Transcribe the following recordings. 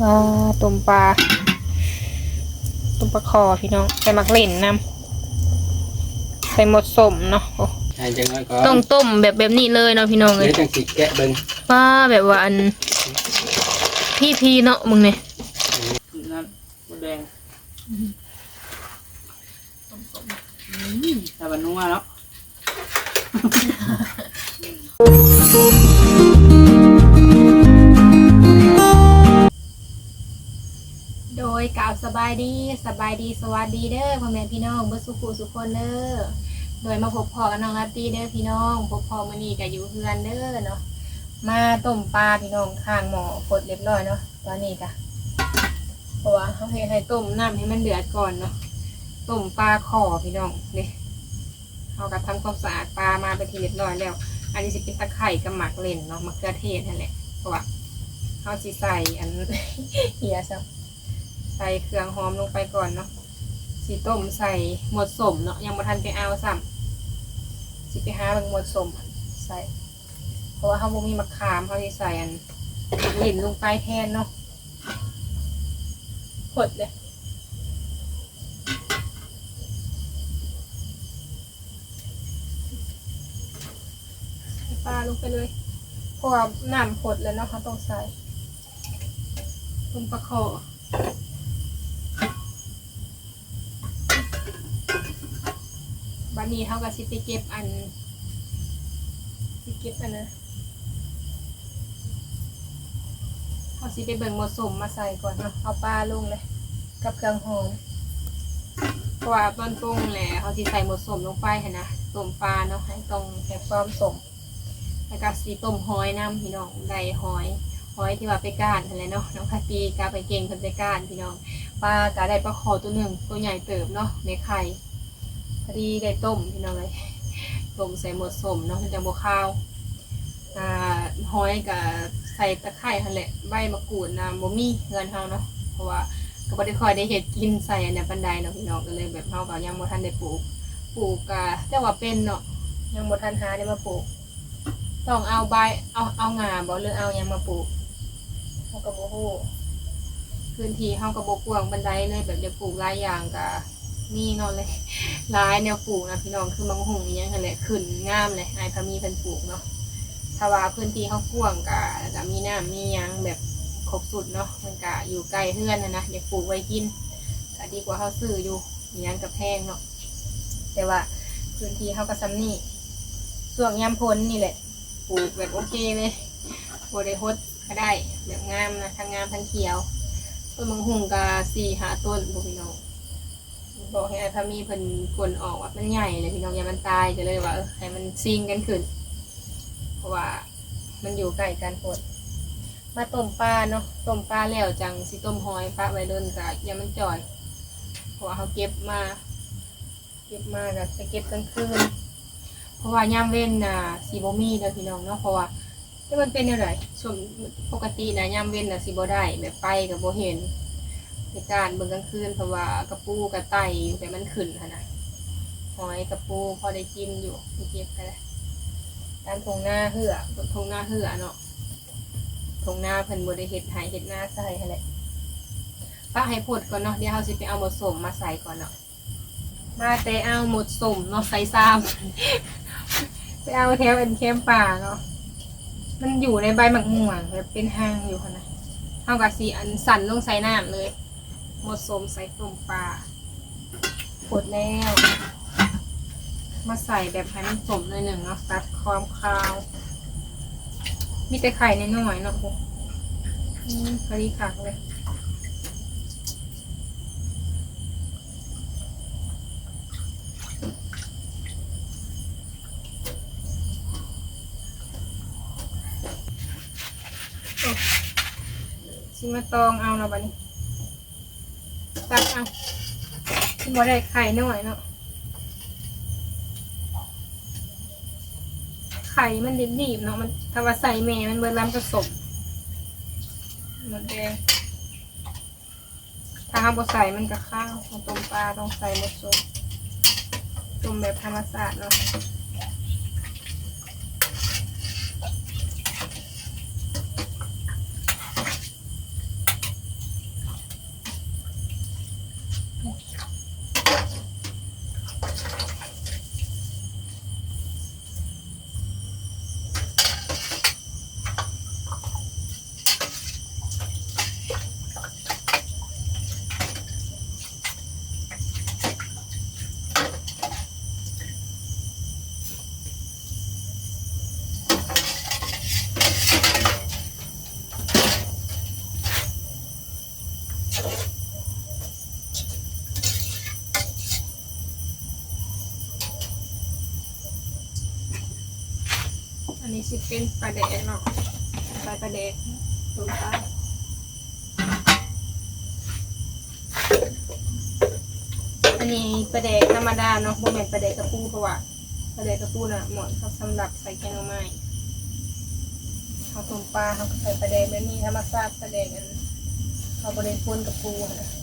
ว้าต้มปลาต้มปลาคอพี่น้องใส่มักเล่นนำใส่หมดสมเนาะโอ้ใช่จังน้อยก็ต้องต้มแบบแบบนี้เลยเนาะพี่น้องเลเดี๋ยยวจังสิแกะเบิ่งว้าแบบว่าอัน พี่พีเนาะมึงเนี่ยนั่นหมดแดงแต่วันนัวเนาะ ยกล่าวสบายดีสบายดีสวัสดีเด้อพ่อแม่พี่น้องเบ่สุขุสุขคนเด้อโดยมาพบพอกับน้องนัตตี้เด้อพี่น้องพบพอมื้อนี้ก็อยู่เฮือนเด้อเนาะมาต้มปลาพี่น้องข้างหม้อกดเรียบร้อยเนาะตอนนี้ก็เพราะว่าเขาให้ให้ต้มน้ำให้มันเดือดก่อนเนาะต้มปลาขอพี่น้องเนี่ยเขาก็ทำความสะอาดปลามาเป็นทีเรียบร้อยแล้ว อันนี้สิเป็นตะไคร่กับหมักเล่นเนาะมะเขือเทศนั่นแหละเพราะว่าเขาสิใส่อันเหียซะ ใส่เครื่องหอมลงไปก่อนเนาะสีต้มใส่หมดสมเนาะยังบ่ทันไปเอาซ้ำสิไปหาเบางหมดสมใส่เพราะว่าเขาบ่มีมะขามเขาสิใส่อันหลินลงไปแทนเนาะกดเลยปลาลงไปเลยเพราะว่าน้ำผดแล้วเนาะเขาต้องใส่ลงปลาคอ บันนี้เขาก็สิไปเก็บอันสิเก็บอันนะเขาสิไปเบิ่งหมดสมมาใส่ก่อนเนาะเอาปลาลงเลย กับเครื่องหอมเพราะว่าตอนปรุงแหละเขาสิใส่หมดสมลงไปเห็นนะต้มปลาเนาะให้ตรงแค่ความสมแล้วก็สีต้มหอยน้ำพี่น้องได้หอยหอยที่ว่าไปก้านอะไรเนาะน้องคาตีกาไปเก่งคนไปก้านพี่น้องปลากาได้ปลาคอตัวหนึ่งตัวใหญ่เติบเนาะในไข่ พอดีได้ต้มพี่น้องเลยต้มใส่หมดสมเนาะมันจะบวข้าวอ่าหอยกับใส่ตะไคร้หั่นแหละใบมะกรูดนะบ่มีเงินเฮาเนาะเพราะว่าก็บ่ได้ค่อยได้เฮ็ดกินใส่อันเนี้ยปานใดเนาะพี่น้องก็เลยแบบเฮาก็ยังบ่ทันได้ปลูกปลูกก็แต่ว่าเป็นเนาะยังบ่ทันหาได้มาปลูกต้องเอาใบเอาเอางาบ่หรือเอาหยังมาปลูกเฮาก็บ่ฮู้พื้นที่เฮาก็บ่กว้างปานใดเลยแบบจะปลูกหลายอย่างก็ นี่นาะเลยร้ายแนวปลูกนะพี่น้องคือมังหุงอหยังนั่นแหละขึ้นงามเลยไอ้พามีเพิ่นปลูกเนาะถ้าว่าพื้นที่เขากว้างกะก็มีน้ำมียังแบบครบสุดเนาะมันกะอยู่ใกล้เฮือนนะนะอยากปลูกไว้กินก็ดีกว่าเขาซื้ออยู่อหยังกับแพงเนาะแต่ว่าพื้นที่เขาก็ซ้ำนี่ส่วงยามพ้นนี่แหละปลูกแบบโอเคเลยโบได้ฮดก็ได้แบบงามนะทั้งงามทั้งเขียวต้นมังหุงกะสี่หาต้นพวกพี่น้อง บอกให้ไอ้พามีเพิ่นกลนออกว่ามันใหญ่เลยพี่น้องอย่ามันตายก็เลยว่าเออให้มันซิงกันขึ้น เพราะว่ามันอยู่ใกล้กันโพดมาต้มปลาเนาะต้มปลาแล้วจังสิต้มหอยปลาไว้เดินกะอย่ามันจ่อยเพราะว่าเขาเก็บมา เก็บมากับจะเก็บกลางคืนเพราะว่ายามเว้นน่ะสีบมีเด้อพี่น้องเนาะเพราะว่าที่มันเป็นอะไรส่วนปกตินะยามเว้นน่ะสีบได้แบบไปกับโบเห็น ในการณ์เบิ่งกลางคืนเพราะว่ากระปูกระไตแต่มันขึ้นค่ะนะหอยกระปูพอได้กินอยู่ไปเก็บกันเลยตามทงหน้าเหือทงหน้าเหือเนาะทงหน้าเพิ่นบริเห็ดหายเห็ดหน้าใส่ให้แหละป้าให้พดก่อนเนาะเดี๋ยวเราสิไปเอาหมดสมมาใส่ก่อนเนาะมาแต่เอาหมดสมเนาะใส่ซ้ำไปเอาแถวเอ็นเคมป่าเนาะมันอยู่ในใบหมักม่วงแบบเป็นห้างอยู่ค่ะนะเท่ากับสีอันสั่นลงใส่น้ำเลย หมดสมใส่ต้มปลาปดแล้ว มาใส่แบบให้มันสมเลยหนึ่งเนาะตัดความคาว มีแต่ไข่ในน้อยเนาะโอ้อืมพอดีคักเลยชิมาตองเอาเนาะบัดนี้ ตักเอาชิมาได้ไข่หน่อยเนาะไข่มันดิบๆเนาะมันถ้าว่าใส่แม่มันเบิดล้ำผสมมันแดงถ้าเอาบ่ใส่มันก็ข้าวของต้มปลาต้องใส่หมดสมต้มแบบธรรมชาติเนาะ สิเป็นปลาแดกเนาะใส่ปลาแดกต้มปลาอันนี้ปลาแดกธรรมดาเนาะบ่แม่นปลาแดกกระปูเพราะว่าปลาแดกกระปูน่ะเหมาะกับสำหรับใส่แกงหน่อไม้เอาต้มปลาเขาใส่ปลาแดกแบบนี้ธรรมชาติปลาแดกอันเขาบริพ่นกับปูนะ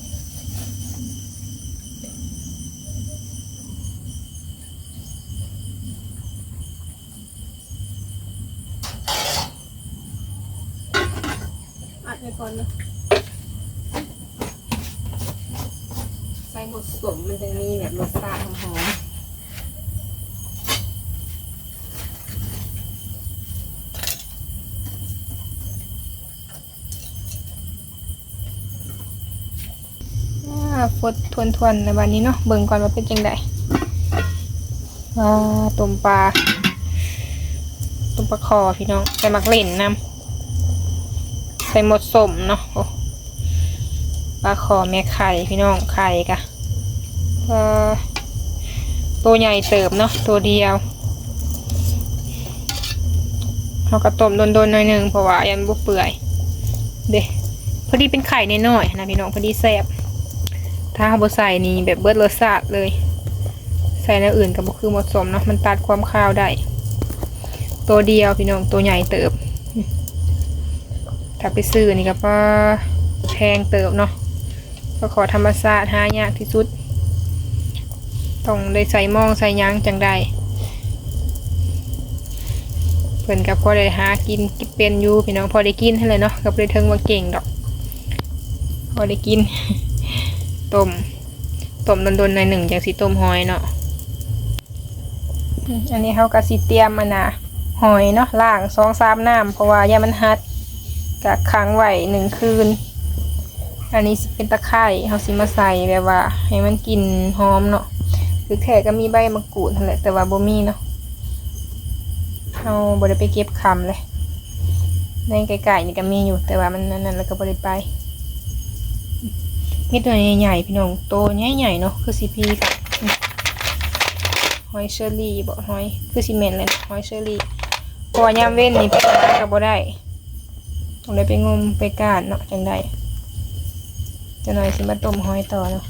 อัดไปก่อนนะใส่หมดสมมันจะมีแบบรสชาติหอมอ่าฟดทวนทวนๆในวันนี้เนาะเบิ่งก่อนว่าเป็นจังไดอ่าต้มปลาต้มปลาคอพี่น้องใส่มักเล่นนำ ใส่หมดสมเนาะปลาขอแม่ไข่พี่น้องไข่กะตัวใหญ่เติบเนาะตัวเดียวเราก็ต้มโดนๆหน่อยหนึงเพราะว่ายันบุเปื่อย เด้พอดีเป็นไข่น้อยๆนะพี่น้องพอดีแซ่บถ้าเอาใส่นี่แบบเบิดรสชาติเลย ใส่ในวอื่นกับบุคือหมดสมเนาะมันตัดความคาวได้ ตัวเดียวพี่น้องตัวใหญ่เติบ ถ้าไปซื้อนี่ก็แพงเติบเนาะก็ขอธรรมศาสตร์หายากที่สุด ต้องได้ใส่มองใส่ยังจังได้เพิ่นกับพอได้หากินกินเป็นอยู่พี่น้องพอได้กินให้เลยเนาะกับเลยเทิงว่าเก่งดอก พอได้กินต้มต้มโดนๆในหนึ่งอย่างสีต้มหอยเนาะอันนี้เขาก็สิเตรียมอันน่ะหอยเนาะล่างสองสามน้ำเพราะว่ายามันหัด กะค้างไว้หนึ่งคืน อันนี้เป็นตะไคร้เขาสิมาใส่แบบว่า ให้มันกลิ่นหอมเนาะคือแค่ก็มีใบมะกรูดนั่นแหละแต่ว่าบ่มีเนาะเราบ่ได้ไปเก็บคำเลย ในไก่ๆนี่ก็มีอยู่แต่ว่ามันนั่นแล้วก็บ่ได้ไปมีตัวใหญ่ๆพี่น้องโตใหญ่ๆเนาะคือสิพีกับหอยเชอรี่บ่หอยคือสิเมนเลยหอยเชอรี่พราะว่ายามเว้นนี่ไปหาก็บ่ได้ ต้องได้ไปงมไปกาดเนาะจังได้จะหน่อยสิมาต้มหอยต่อเนาะ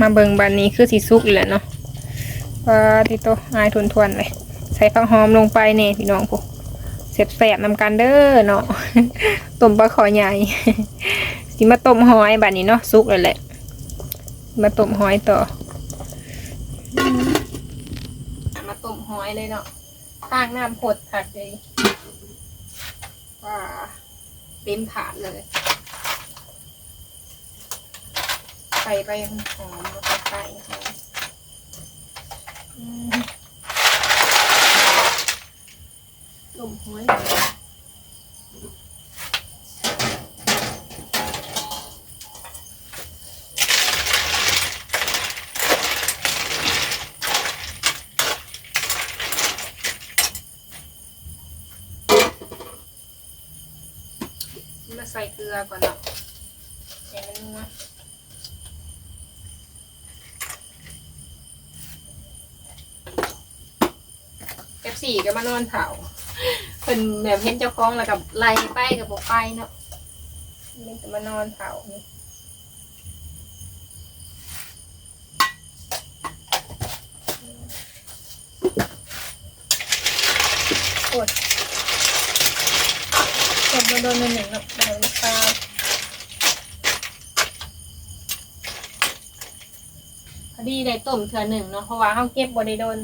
มาเบิงบานนี้คือสีซุกอีกแหละเนาะปลาที่โตอายทวนทวนเลยใส่ผักหอมลงไปเนี่ยพี่น้องพวกเสร็จแสบนำกันเด้อเนาะต้มปลาขอใหญ่สิมาต้มหอยบานนี้เนาะซุกเลยแหละ มาต้มหอยต่อมาต้มหอยเลยเนาะข้างน้ำผดผักเลย ว่าเต็มถาดเลยใส่ไปหอมแล้วก็ใส่หอมอืมต้มหอย ใส่เกลือก่อนเนาะอย่างนั้นนะเอฟสี่ก็มานอนเผาเป็นแบบเห็นเจ้าของแล้วกับไล่ไปกับบอกไปเนาะมันจะมานอนเผานี่โอ้ยจบมาโดนหนึ่งเนาะแบบน้ำปลาพอดีได้ ต้มเทือหนึ่งเนาะเพราะว่าเขาเก็บบได้โดน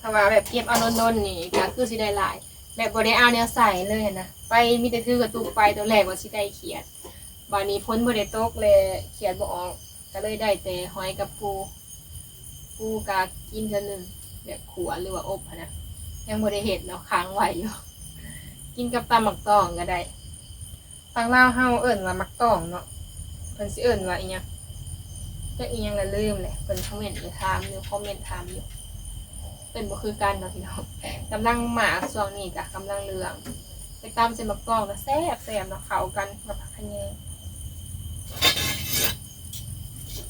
ถ้าว่าแบบเก็บเอาโนนๆนี่ก็คือสิได้หลาย แบบบ่ได้เอาแนวใส่เลยนะไปมีแต่ถือกระตุกไปตัวแรกว่าสิได้เขียดบานนี้พ้นบ่ได้ตกเลยเขียดบ่ออกก็เลยได้แต่หอยกับปูปูกากินเท่านึงแบบขัวหรือว่าอบนะยังบ่ได้เห็ดเนาะค้างไว้อยู่กินกับตำหมักตองก็ได้ฟังเล่าเฮาเอิ้นว่าหมักตองเนาะเพิ่นสิเอิ้นว่าอีหยัง จักอียังละลืมเลยเพิ่นคอมเมนต์อยู่ถามอยู่คอมเมนต์ถามอยู่ เป็นบ่คือกันเนาะพี่น้องกำลังหมาช่วงนี้กะกำลังเลือง ไปตามเส้นมะกอกนะแซ่บแซ่บเนาะเข้ากันกับผักขะแยง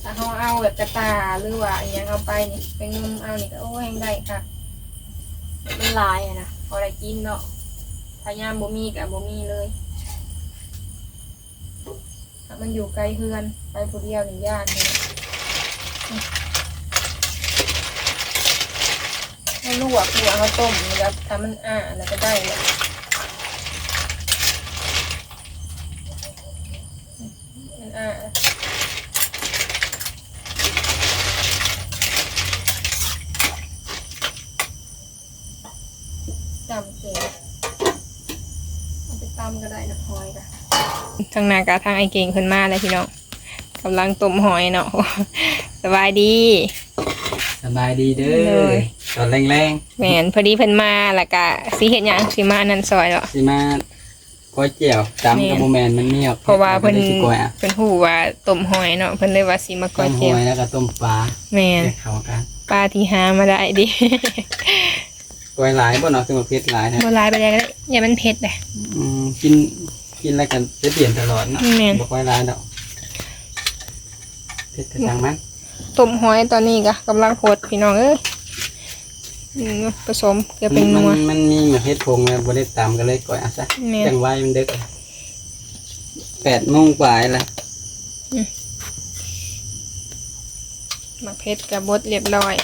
ถ้าเราเอาแบบกระตาหรือว่าอหยังเอาไปนี่ไปงมเอานี่ก็โอ้ยแห้งได้ค่ะมันลายอะนะพอได้กินเนาะพยายามบ่มีกับบ่มีเลยถ้ามันอยู่ไกลเฮือน ไปผู้เดียวนี่ย่านเลยให้ล วกหัวเขาต้มแล้วถ้ามันอ่าแล้วก็ได้เลยมันอ่าจำเสียเอาไปตำก็ได้นะหอยกะทางนากาทางไอเก่งขึ้นมาเลยพี่น้องกำลังต้มหอยเนาะสบายดี สบายดีเด้เลอย ตอนแรงแม่นพอดีเพิ่นมาแล้วก็สิเฮ็ดหยังสิมาอันนั้นซอยเหรอๆสิมาก้อยเจียวตามแม่น กับโมแมนมันมีออกเพราะว่าเพิ่นได้สิก้อยอะเพิ่นฮู้ว่าต้มหอยเนาะเพิ่นเลยว่าสิมาก้ต้อยมหเจียวอยแล้วก็ต้มปลาแม่นแยกเขากันปลาที่หามาได้ดิ ก้อยหลายบ่เนาะสมเผ็ดหลายนะบ่หลายไปได้ก็ได้อย่ามันเผ็ดเด้อืมกินกินแล้วกันจะเปลี่ยนตลอดเนาะแม่น บ่ก้อยหลายดอกเผ็ดกระชังมันต้มหอยตอนนี้ก็กำลังโพดพี่น้องเอ้ย อืมผสมเกลือเป็นนัว มันมันมีมะเขือพงแล้วบ่ได้ตามกันเลยก้อยอะซะแม่น จังไว้มันดึกแปดโมงกว่าแล้วมะเผ็ดกับบดเรียบร้อย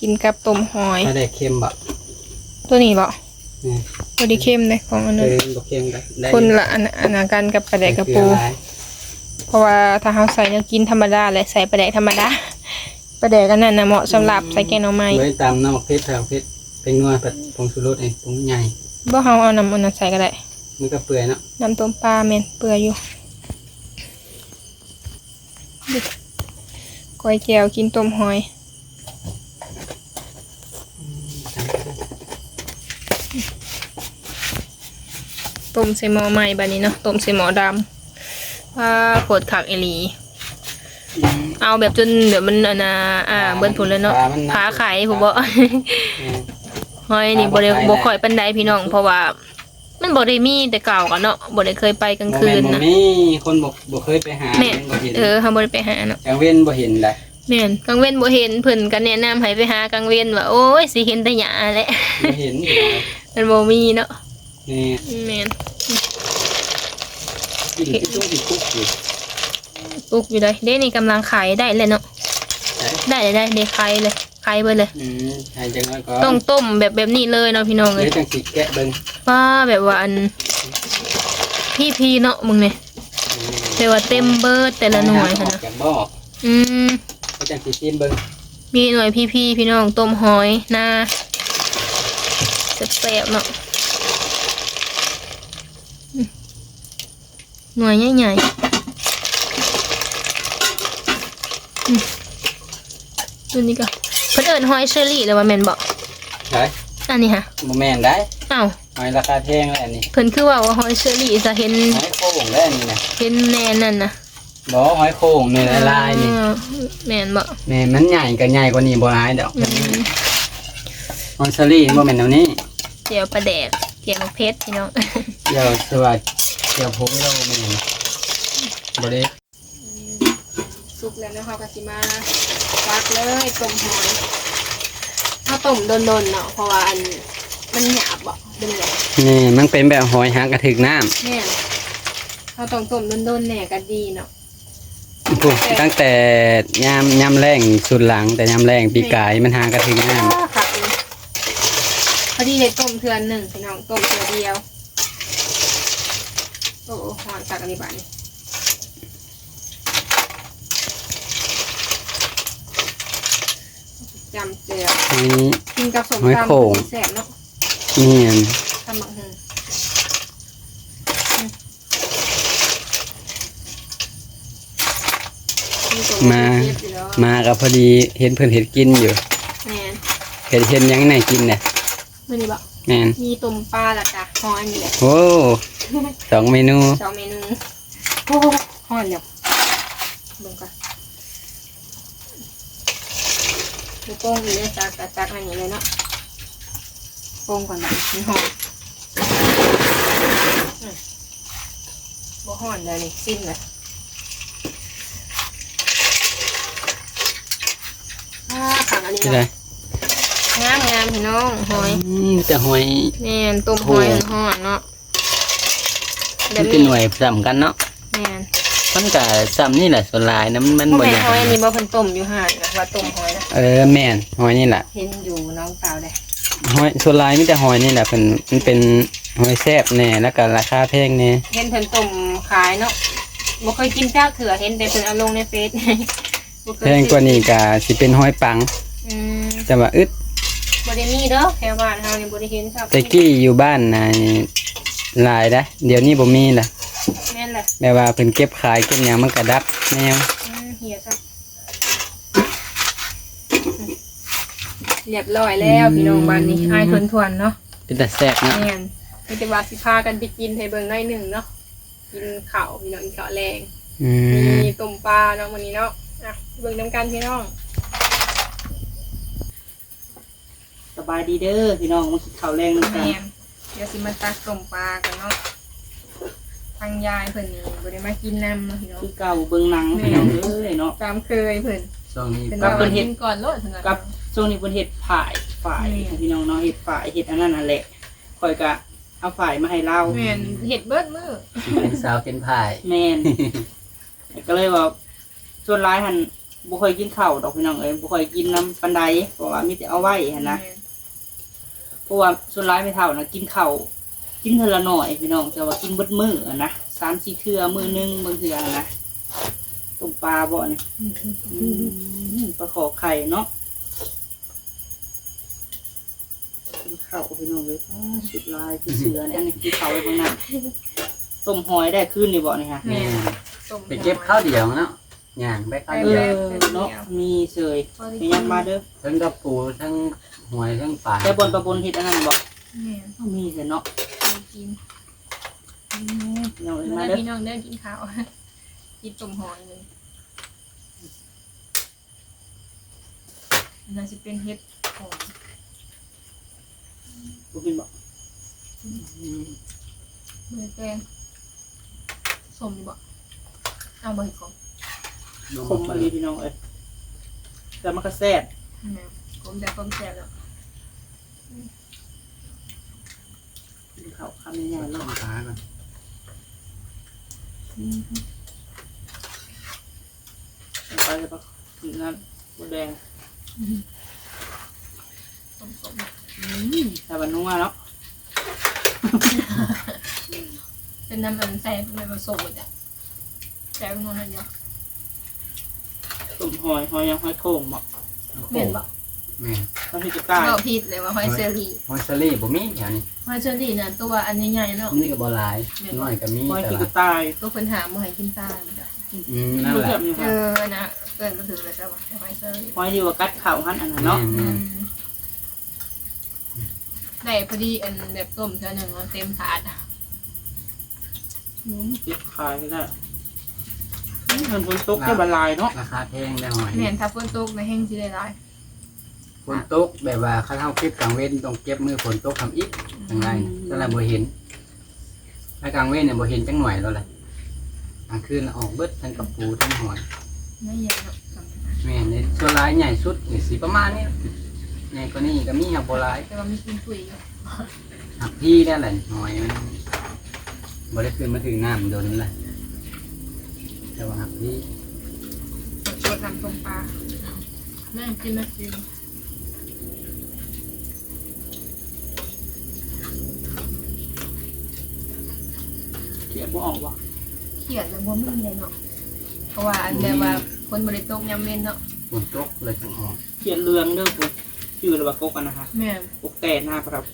กินกับต้มหอย ถ้าได้เค็มบ่ตัวนี้บ่นี่บ่ได้เค็มเลยของอันเอนั้นอบ่เค็มก็ได้คนละอันอันนั้นกันกับปลาแดกกระปูเกลือหลายเพราะว่าถ้าเราใส่เนื้อกินธรรมดาเลยใส่ปลาแดกธรรมดา ปลาแดกกันนั่นนะเหมาะสำหรับใส่แกงหน่อไม้ไว้ตามน้ำมะเขือเทศเผ็ดเป็นนัวผัดผงชูรสเองผงใหญ่บ่เฮาเอาน้ำอันนั้นใส่ก็ได้มันก็เปื่อยเนาะน้ำต้มปลาแม่นเปื่อยอยู่ดิก้อยแก้วกินต้มหอยต้มใส่หม้อใหม่บัดนี้เนาะต้มใส่หม้อดำว่าโคตรคักเอหลี เอาแบบจนเดี๋ยวมันอันน่ะอ่าเบิ้นผลเลยเนาะผาไข่ผมบอกหอยนี่บ่ได้บ่ค่อยปานใดพี่น้อง เพราะว่ามันบ่ได้มีแต่เก่ากันเนาะบ่ได้เคยไปกลางคืนบ่นะแม่มีคนบอกบ่เคยไปหาแม่นบ่เห็นเออเฮาบ่ได้ไปหาเนาะกลางเว้นบ่เห็นได้แม่นกลางเว้นบ่เห็นเพิ่นก็แนะนำให้ไปหากลางเว้นว่าโอ้ยสิเห็นแต่หญ้าแหละบ่เห็นอยู่มันบ่มีเนาะนี่แม่นกินที่ตุ้งที่คุก อยู่ปลูกอยู่เลยเด้นี่กำลังขายได้เลยเนาะไหนได้ได้ได้ขายเลยขายเบิดเลยอืมให้จังน้อยก็ต้องต้มแบบแบบนี้เลยเนาะพี่น้องเอ้เดี๋ยยวจังสิแกะเบิ่งว่าแบบว่าอันพี่พีเนาะมึงเนี่ยแต่ว่าเต็มเบิดแต่ละหน่วยค่ะค่ะนะกันบ่อืม เดี๋ยวจังสิชิมเบิ่งมีหน่วยพี่พีพี่น้องต้มหอยนาแซ่บๆเนาะอืมหน่วยใหญ่ๆ อืมตัวนี้ก็เพิ่นเอิ้นหอยเชอรี่แล้วว่าแม่นบ่ใช่อันนี้ค่ะบ่แม่นได้อ้าวหอยราคาแพงแล้วอันนี้เพิ่นคือว่าว่าหอยเชอรี่จะเห็นหอยโข่งแล้วอันนี้นะเห็นแน่นั่นนะบ่หอยโข่งนี่ลายๆนี่อ่าแม่นบ่แม่มันใหญ่ก็ใหญ่กว่านี้บ่หลายดอกอืมหอยสลีบ่แม่นแนวนี้ เจียวปลาแดกเจียวเพชรพี่น้อง เดี๋ยวสวัสดีเดี๋ยวผมเราแม่นบ่ได้ สุกแล้วนะคะกะสิมาฟักเลยต้มหอยถ้าต้มโดนๆเนาะเพราะว่าอันมันหยาบบ่เป็นไรนี่มันเป็นแบบหอยหางกระถึกน้ำแม่นถ้าต้องต้มโดนๆแหน่ก็ดีเนาะปุ๊บตั้งแต่ยามยามแรงสุดหลังแต่ยามแรงปีกายมันหางกระถึกน้ค่ะเลยพอดีเลยต้มเทือนหนึ่งพี่น้องต้มเทือเดียวโอ้โหหอนตักอันนี้บ้านี่ จำเจียวำหอยกินกับสมหอยตำโข่ง แสบเนาะนี่อันทำบังเฮงอืมาเรียบอยู่แล้วมากับพอดีเห็นเพิ่นเห็ดกินอยู่แม่นเห็ดเห็นหยังไหนกินเนี่ยมื่อนี้บอกแม่นมีต้มปลาและกะหอยนี่แหละ โอ้สองเมนูสองเมนูโอ้หอยเดี๋ยวเบิ่งก่อน ดูโป้งอีกเลยจากจากจากอะไรอย่างเงี้ยเลยเนาะโป้งก่อนแบบมันหอมอืมบ่หอนเลยนี่สิ้นเลยอ่าขังอันนี้ที่เนาะไรงามงามพี่น้องหอยอืมแต่หอยแม่นต้มหอยห่อนๆเนาะแบมับนเป็นนี้หน่วยสำกันเนาะ แม่น มันก็ซ้ำนี่แหละส่วนหลายนะมันมันบ่บ่แม่อนยากหอยอันนี้บ่เพิ่นต้มอยู่ห่านนะว่าต้มหอยนะเออแม่นหอยนี่แหละเห็นอยู่น้องสาวได้หอยส่วนหลายมีแต่หอยนี่แหละเป็นมันเป็นหอยแซ่บแน่แล้วก็ราคาแพงแน่เห็นเพิ่นต้มขายเนาะบ่เคยกินจ้าเถื่อเห็นแต่เพิ่นเอาลงในเฟซบ่เคยแพงกว่านี้ก็สิเป็นหอยปังอืมแต่ว่าอึดบ่ได้มีเด้อแถวบ้านเฮานี่บ่ได้เห็นครับแต่กี้อยู่บ้านนะ หลายนะเดี๋ยวนี้บ่มีละแม่นแหละแม่ว่าเพิ่นเก็บขายเก็บหยังมันก็ดับแนวอืมเหียครับเรียบร้อยแล้วพี่น้องบ้านนี้อายทวนๆเนาะเป็นแต่แซ่บเนาะแม่นมีแต่ว่าสิพากันไปกินให้เบิ่งหน่อยหนึ่งเนาะกินข้าวพี่น้องกินข้าวแรงอืมมีต้มปลาเนาะวันนี้เนาะอะเบิ่งน้ำกันพี่น้องสบายดีเด้อพี่น้องมากินข้าวแรงนำกันแม่น เดี๋ยวสิมาตักต้มปลากันเนาะทางยายเพิ่นนี่บ่ได้มากินน้ำเนาะพี่น้อง คือเก่าเบิ่งหนังพี่น้องเอ้ยเนาะ ตามเคยเพิ่นช่วงนี้เป็นกัว่าบเพิ่นเฮ็กิด นก่อนโลดเพิ่นว่า กับช่วงนี้เพิ่นเฮ็ดฝ่ายฝ่ายแม่ พี่น้องเนาะเฮ็ดฝ่ายเฮ็ดอันนั้นนั่นแหละคอยกะเอาฝ่ายมาให้เราแม่นเฮ็ดเบิดมื้อเป็นสาวเป็นพาย แม่น ก็เลยว่าส่วนร้ายหันบ่ค่อยกินข้าวดอกพี่น้องเอ้ยบ่ค่อยกินน้ำปันไดเพราะว่ามีแต่เอาไว้หั่นนะแม่น เพราะว่าส่วนร้ายไม่เท่านะกินข้าวกินเทอละหน่อยพี่น้องแต่ว่ากินเบิดมื้ออะนะสามสี่เทื่อมื้อหนึงบางเทื่อนะต้มปลาบ่นี่อืมปลาขอไข่เนาะกินข้าวพี่น้องเลยอ้าวสุดลายที่เสือเนี่ยอันนี้กินข้าวไว้บางนั้นต้มหอยได้คืนนี่บ่นี่ฮะแม่นต้มไปเก็บข้าวเดียวเนาะย่างไปข้าวเอเดียวอเนาะมีเสยมียันมาเด้อทั้งกระปูทั้ง หอยทั้งปลาแต่บนประบนเฮ็ดอันนั้นบ่แม่นต้องมีเสยเนาะเคยกินพี่น้องเอ้ยมามาเด้เด้ออพี่น้องเด้อกินข้าวกินต้มหอยเลยน่าจะเป็นเฮ็ดหอมบ่กินบ่เบอร์แกงสมดีบ่เอาเบอร์ก่อนคมมาดีพี่น้องเอ้ยแต่มันก็แซ่บแม่ ผมแต่ผมแซ่บแล้วกินข้าวคำใหญ่ๆต้เนาะมปลาก่อนไปเลยปะนั่นบดแดงสมสมแต่วันนัวเนาะเป็นน้ำมันใส่เป็นผสมหมดอะแซ่บนัวนั่นเดียวต้มหอยหอยยังหอยโข่งบ่เหม็นบ่ แม่นต้องที่จะตายบ่ผิดเลยว่าหอยเชอรี่หอยสลีบ่มีแถวนี้หอยเชอรี่เนี่ยตัวอันใหญ่ๆเนาะนี่ก็บ่หลายน้อยก็มีหอยแต่ที่ละจะตายตัวคนหาบ่ให้กินตาลจ้ะอืมนั่นดูแหละแบบนี้เอค่ะอนะเกินมาถึงเลยจ้ะว่าหอยเชอรี่หอยที่ว่ากัดข่าวหันอันนั้นเนาะแม่อืนมได้พอดีอันแบบต้มเท่านึงเต็มถาดอะเก็บขายก็ได้มันฝนตกจะบละลายเนาะราคาแพงได้หอยแม่นถ้าฝนตกในแห้งสิได้หลาย ฝนตกแบบว่าเขาเฮาเก็บกลางเว้นต้องเก็บมือฝนตกทำอีกจังไรจังไรบ่เห็นถ้ากลางเว้นเนี่ยบ่เห็นจังหน่วยแล้วแหละกลางคืนน่ะออกเบิดทั้งกระปูทั้งหอยไม่ใหญ่เนาะแม่นในส่วนหลายใหญ่สุดนี่สิประมาณนี้ใหญ่กว่านี้ก็มีหักบ่หลายแต่ว่ามีกินปุ๋ยอยู่หักพี่ได้แหละหอยมันบ่ได้ขึ้นมาถึงน้ำโดนนั่นแหละแต่ว่าหักพี่สดๆทำต้มปลาแม่กินไหมกิน ขียนบ่ออกว่ะเขียดแล้วบ่มีเลยเนาะเพราะว่าอันแบบว่าคนบริโภคยามเว้นเนาะฝนตกเลยจังออกเขียนเรืองเด้อปุ๊ชื่อระบากกกันนะคะแม่กกแต่หน้าครับ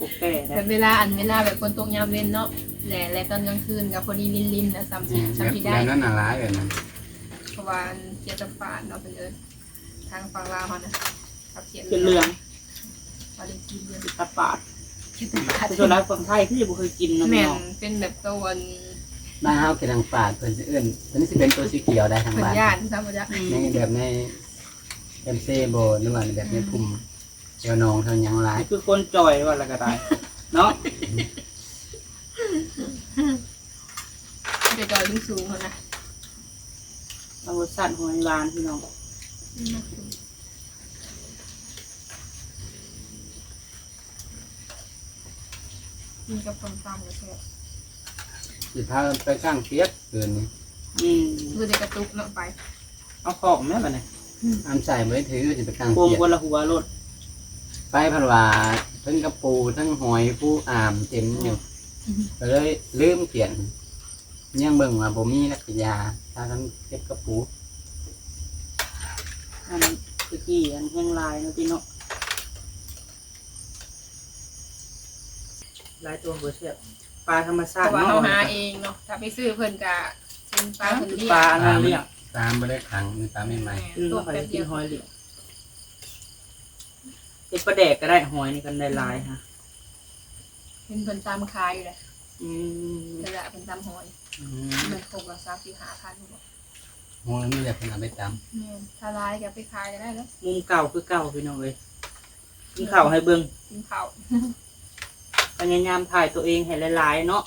กกแต่นะแต่เวลาอันเวลาแบบคนตกยามเว้นเนาะแหล่แหล่ตอนกลางคืนกับพอดีลินๆนะซ้ำสิแม่นซ้ำที่แบได้บนั้นน่ะหลายแบบนั้นเพราะว่าเขียดตะปาดเนาะเป็นเอิญทางฝั่งลาวเขานะครับเขียดเขียนเรืองพอดีกินเยอะ ตัดปาด เขียดตะปาดแต่ส่วนร้ายคนไทยที่บ่เคยกินเนาะแม่พี่นน้องเป็นแบบตัววันบ้านเฮาคือทางป่าดเพิ่นสิเอิ้นตัวนี้สิเป็นตัวสีเขียวได้ทางเหมือนบ้านย่านซ้ำบ่จ๊ะในแบบในเอ็มซีโบหรือว่าแบบในภูมิเจียวนองเท่ายังหลายนี่คือคนจ่อยว่าอะไรก็ได้เนาะจะจอยสูงๆเขานะเอารสชาติหอยลานพี่น้อง กินกับส้มตำก็แซ่บสิพาไปสร้างเปียกเกินนี้อืมคือจะกระตุกเนาะไปเอาของแม่บัดนี้อันใส่มือถือสิไปสร้างโป่งเปียกคนละหัวรถไปพันว่าทั้งกระปูทั้งหอยผู้อามเต็มอยู่ก็เลยลืมเปลี่ยนยังเบิ่งว่าบ่มีนักยาถ้าทั้งเก็บกระปูอันตะกี้อันแห้งลายเนาะพี่เนาะ ลายตัวเบอร์เสียบปลาธรรมเพชาติราะว่าเนาะเราหาเองเนาะถ้าไปซื้อเพิ่นก็เป็นปลาเพิ่นเลี้ยงปลาอันนั้นเรียกตามบ่ได้ขังมีตามใหม่คือตัวเขาแป๊จะบกิเดีนยวหอยเหลียงเป็นปลาแดกก็ได้หอยนี่กันได้หลายฮะเป็นเพิ่นตามขายอยู่แหละอืมแต่ละเพิ่นตามหอยๆอืมมันครบละ35,000บ่โหนี่อยากเป็นเอาไปตามแม่นถ้าร้ายก็ไปขายก็ได้แล้วมุมเก่าคือเก่าพี่น้องเลยกินข้าวให้เบิ่งกินข้าว พยายามถ่ายตัวเองให้หลายๆเนาะ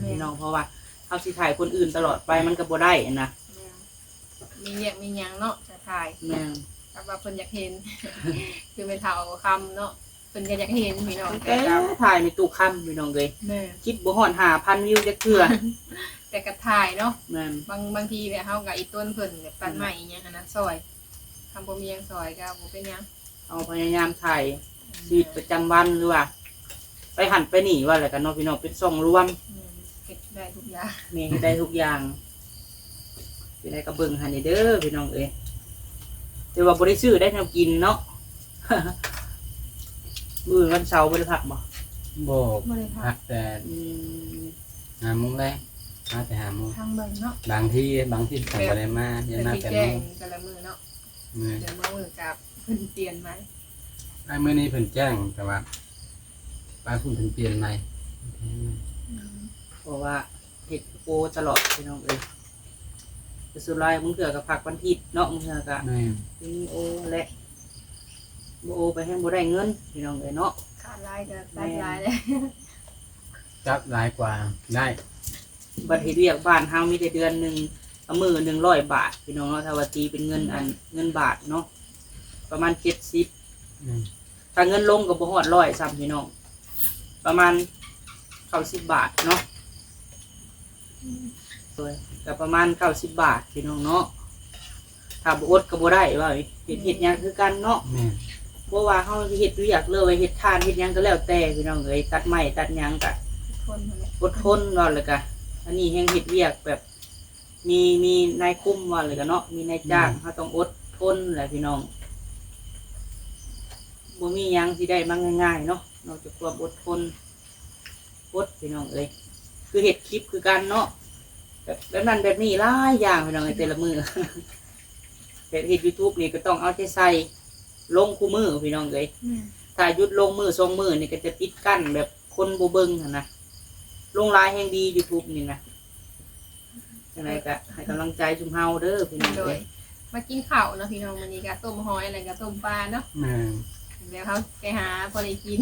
แม่พี่นน้องเพราะว่าเอาสิถ่ายคนอื่นตลอดไปมันก็บ่ได้นะแม่นมีเรียกมีหยังเนาะจะถ่ายแม่งแต่ว่าเพิ่นอยากเห็น คือเป็นเท่าคำเนาะเพิ่นก็อยากเห็นพี่น้องแต่แต่ก็ถ่ายในตู้ค่ำพี่น้องเลยแม่คลิปบ่ฮอด5,000วิวจะเทื่อแต่ก็ถ่ายเนาะแม่นบางบางทีแบบเฮากับอีต้นเพิ่นแบบตัดใหม่อหยังหั้นนะซอยทำบ่มีหยังซอยก็บ่เป็นหยังเอาพยายามถ่ายชีวิตประจำวันหรือว่า ไปหันไปหนีว่าอะไรกันเนาะพี่น้องเป็นส่องรวมอืมเฮ็ดได้ทุกอย่างมีให้ได้ทุกอย่างเป็นไรก็เบิ่งหันนี่เด้อพี่น้องเอ้ยแต่ว่าบ่ได้ซื้อได้แนวกินเนาะมื้อวันเสาร์บ่ได้พักบ่โบกบ่ได้พัพักกแต่อืมหาโมงแรกมาแต่หาโมงทางเบิ่งเนาะบางที่บางที่สั่งบ่ได้มายัเดี๋นยวมาสิแต่แจ้โมงงแต่ละมื้อเนาะมื้อเดี๋ยวมื้อมื้อกับเพิ่นเปลี่ยนไหมไอ้มื้อนี้เพิ่นแจ้งแต่ว่า ไปคุณเพิ่นเปลี่ยนใหม่เพราะว่าเฮ็ดโปรตลอดพี่น้องเอ้ยแต่สุดท้ายมึงเถื่อก็พักวันอาทิตย์เนาะมึงเถื่อก็แม่มีโอและบ่โอไปให้บ่ได้เงินพี่น้องเอ้ยเนาะขาดรายก็ตัดรายเลยจับหลายกว่าได้บัตรเฮ็ดเวียกบ้านเฮามีแต่เดือนหนึ่งเอามือหนึ่งร้อยบาทพี่น้องเนาะถ้าว่าตีเป็นเงินอันเงินบาทเนาะประมาณเจ็ดสิบอืมถ้าเงินลงก็บ่ฮอดร้อยซ้ำพี่น้อง ประมาณเก้าสิบบาทเนาะเลยก็ประมาณเก้าสิบบาทพี่น้องเนาะถ้าบ่อดก็บ่ได้ว่าเฮ็ดเฮ็ดหยังคือกันเนาะแม่เพราะว่าเฮาสิเฮ็ดเวียกเลยเฮ็ดทานเฮ็ดหยังก็แล้วแต่พี่น้องเอ้ยตัดไม้ตัดหยังก็คนนั่นแหละอดทนว่าเลยกะอันนี้แห่งเห็ดเวียกแบบ มีมีนายคุ้มว่าเลยกะเนาะมีนายจ้างเขาต้องอดทนแหละพี่น้องบ่มีหยังที่ได้มาง่ายๆเนาะ นอกจากความอดทนอดพี่น้องเอ้ยคือเห็ดคลิปคือกันเนาะแบบแบบนั้นแบบนี้หลายอย่างพี่น้องเอ้ยแต่ละมือแต่เห็ดยูทูบนี่ก็ต้องเอาใจใส่ลงคู่มือพี่น้องเอ้ยแม่ถ้าหยุดลงมือทรงมือนี่ก็จะปิดกั้นแบบคนโบเบิงหั้นนะลงลายแห่งดียูทูบนี่นะยังไงก็ให้กำลังใจชุมเฮาเด้อพี่น้องโดเอ้ยยมากินข้าวเนาะพี่น้องมื้อนี้ก็ต้มหอยอะไรก็ต้มปลาเนาะ แม่เดี๋ยวเขาไปหาพอได้กิน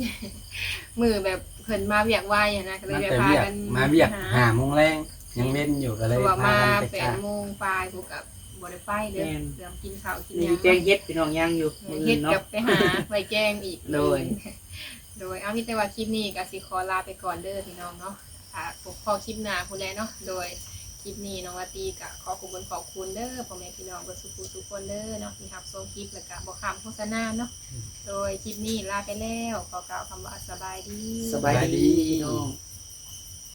มือแบบเพิ่นมาเวียกไว้อะนะก็เลยมาไปแต่พาเวียกกันมาเวียกหาหาโมงแรงยังเล่นอยู่ก็เพเลยราะว่าพามากันไปแปกาดโมงปลายกูกับบริไฟเด้อเรื่องกินข้าวกินนี่หยังแกงเฮ็ดพี่น้องยังอยู่มือเฮ็อื่ดนเนาะ กับไปหาไว้แกงอีกโดย โดยเอามีแต่ว่าคลิปนี้ก็สิขอลาไปก่อนเด้อพี่น้องเนาะค่ะพบพอคลิปหน้าผู้ใดเนาะโดยค ลิปนี้น้องวาตีก็ขอขอบคุณขอบคุณเด้อพ่อแม่พี่น้องเบ่สุขุทุกคนเด้อเนาะที่รับชมคลิปแล้วก็บอกคำโฆษณาเนาะโดยคลิปนี้ลาไปแล้วขอกล่าวคำว่าสบายดี สบายดีพี่น้อง